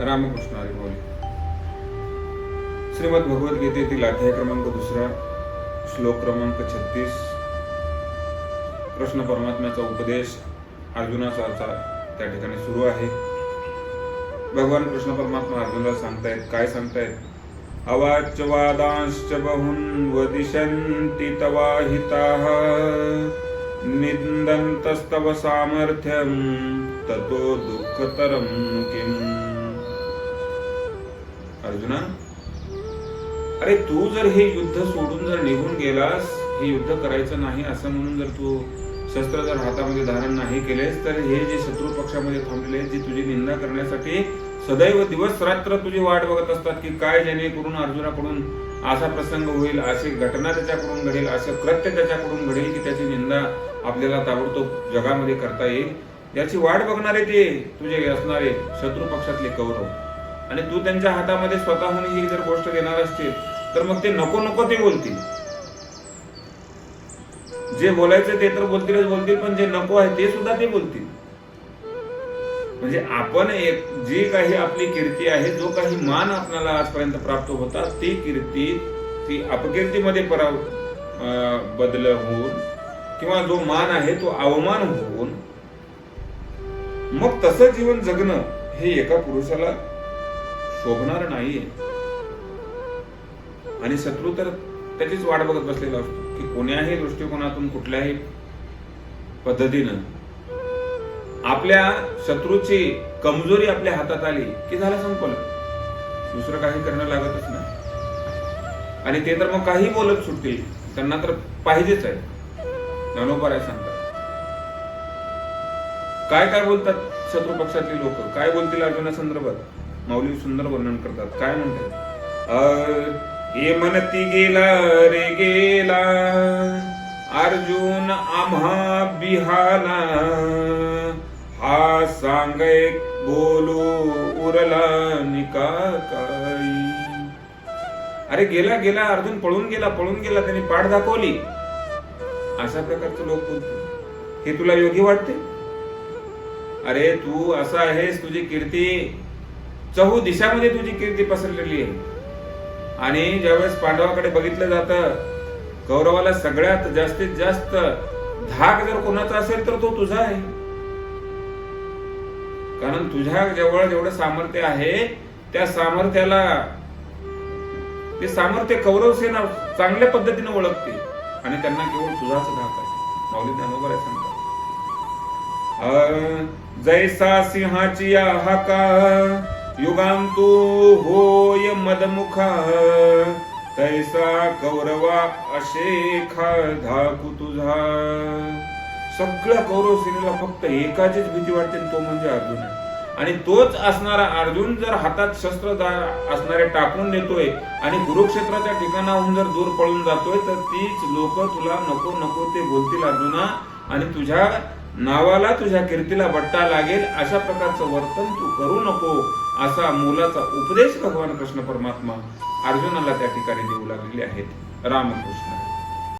रामकृष्ण हरी श्रीमद भगवद्गीतेतील अध्याय क्रमांक दुसरा श्लोक क्रमांक छत्तीस. कृष्ण परमात्म्याचा उपदेश अर्जुनाचा आता त्या ठिकाणी सुरू आहे. भगवान कृष्ण परमात्मा अर्जुनाला सांगतायत काय सांगतायत? अवाच्य वादांश्च बहुन वदिशन्ति तवाहिताः निन्दन्तस्तव सामर्थ्यं ततो दुःखतरं किम्? अर्जुना अरे तू जर हे युद्ध सोडून जर निघून गेलास हे युद्ध करायचं नाही असं म्हणून जर तू शस्त्र जर हातामध्ये धारण नाही केलेस तर हे जे शत्रू पक्षामध्ये थांबलेले जे तुझी निंदा करण्यासाठी सदैव दिवस रात्र तुझी वाट बघत असतात की काय जेणेकरून अर्जुनाकडून असा प्रसंग होईल अशी घटना त्याच्याकडून घडेल असं कृत्य त्याच्याकडून घडेल की त्याची निंदा आपल्याला ताबडतोब जगामध्ये करता येईल. याची वाट बघणारे ते तुझे असणारे शत्रू पक्षातले कौरव. आणि तू त्यांच्या हातामध्ये स्वतःहून ही जर गोष्ट देणार असतील तर मग ते नको नको ते बोलतील. जे बोलायचं ते तर बोलतीलच बोलतील पण जे नको आहे ते सुद्धा ते बोलतील. म्हणजे आपण एक जी काही आपली कीर्ती आहे जो काही मान आपल्याला आजपर्यंत प्राप्त होता ती कीर्ती ती अपकीर्तीमध्ये पराव बदल होऊन किंवा जो मान आहे तो अवमान होऊन मग तसं जीवन जगणं हे एका पुरुषाला शोभणार नाहीये. आणि शत्रू तर त्याचीच वाट बघत बसलेला असतो की कोण्याही दृष्टिकोनातून कुठल्याही पद्धतीनं आपल्या शत्रूची कमजोरी आपल्या हातात आली की झालं संपलं. दुसरं काही करणं लागतच नाही. आणि ते तर मग काही बोलत सुटतील त्यांना तर पाहिजेच आहे. ज्ञानोपाय आहे सांगतात. काय काय बोलतात शत्रू पक्षातली लोक? काय बोलतील अर्जुना संदर्भात? माऊली सुंदर वर्णन करतात. काय म्हणतात? अ, हे म्हणती गेला रे गेला अर्जुन आम्हा बिहाला. हा सांगे बोलू उरला निका काही अरे गेला गेला अर्जुन पळून गेला पळून गेला त्यांनी पाठ दाखवली. अशा प्रकारचे लोक बोलतात. हे तुला योग्य वाटते? अरे तू असा आहेस तुझी कीर्ती चहू दिशामध्ये तुझी कीर्ती पसरलेली आहे. आणि ज्यावेळेस पांडवाकडे बघितलं जातं कौरवाला सगळ्यात जास्तीत जास्त धाक जर कोणाचा असेल तर तो तुझा आहे. कारण तुझ्या जवळ जेवढं सामर्थ्य आहे त्या सामर्थ्याला ते सामर्थ्य कौरव सेना चांगल्या पद्धतीने ओळखते. आणि त्यांना केवळ तुझाच धाक आहे. माऊली ज्ञानोबर आहे सांगतात जैसा सिंहाची हाका युगांतो होय मदमुखा तैसा कौरवा अशेखा धाकू तुझा. सगळ्या कौरव सेनेला फक्त एकाचीच भीती वाटते तो म्हणजे अर्जुन आणि तोच असणारा अर्जुन जर हातात शस्त्र असणारे टाकून देतोय आणि कुरुक्षेत्राच्या ठिकाणाहून जर दूर पळून जातोय तर तीच लोक तुला नको नको ते बोलतील अर्जुना. आणि तुझ्या नावाला तुझ्या कीर्तीला बट्टा लागेल अशा प्रकारचं वर्तन तू करू नको असा मुलाचा उपदेश भगवान कृष्ण परमात्मा अर्जुनाला त्या ठिकाणी देऊ लागलेले आहेत. रामकृष्ण.